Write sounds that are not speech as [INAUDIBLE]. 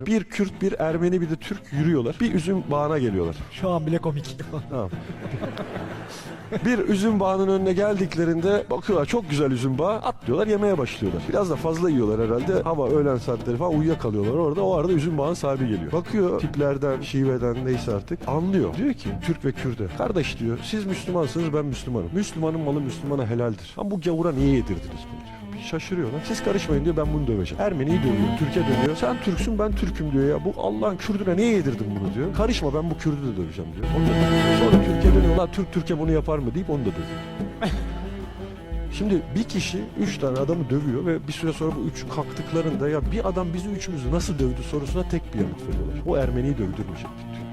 Bir Kürt, bir Ermeni, bir de Türk yürüyorlar. Bir üzüm bağına geliyorlar. Şu an bile komik. [LAUGHS] Tamam. bir üzüm bağının önüne geldiklerinde bakıyorlar çok güzel üzüm bağı atlıyorlar yemeye başlıyorlar. Biraz da fazla yiyorlar herhalde. Hava öğlen saatleri falan uyuyakalıyorlar orada. O arada üzüm bağın sahibi geliyor. Bakıyor tiplerden, şiveden neyse artık anlıyor. Diyor ki Türk ve Kürt'e kardeş diyor siz Müslümansınız ben Müslümanım. Müslümanın malı Müslümana helaldir. Ama bu gavura niye yedirdiniz bunu şaşırıyorlar. Siz karışmayın diyor ben bunu döveceğim. Ermeniyi dövüyor. Türkiye dönüyor. Sen Türksün ben Türk'üm diyor ya. Bu Allah'ın Kürdüne niye yedirdin bunu diyor. Karışma ben bu Kürdü de döveceğim diyor. Onu da dövüyor. Sonra Türkiye dönüyor. "Lan Türk Türkiye bunu yapar mı deyip onu da dövüyor. [LAUGHS] Şimdi bir kişi üç tane adamı dövüyor ve bir süre sonra bu üç kalktıklarında ya bir adam bizi üçümüzü nasıl dövdü sorusuna tek bir yanıt veriyorlar. O Ermeniyi dövdürmeyecekti diyor.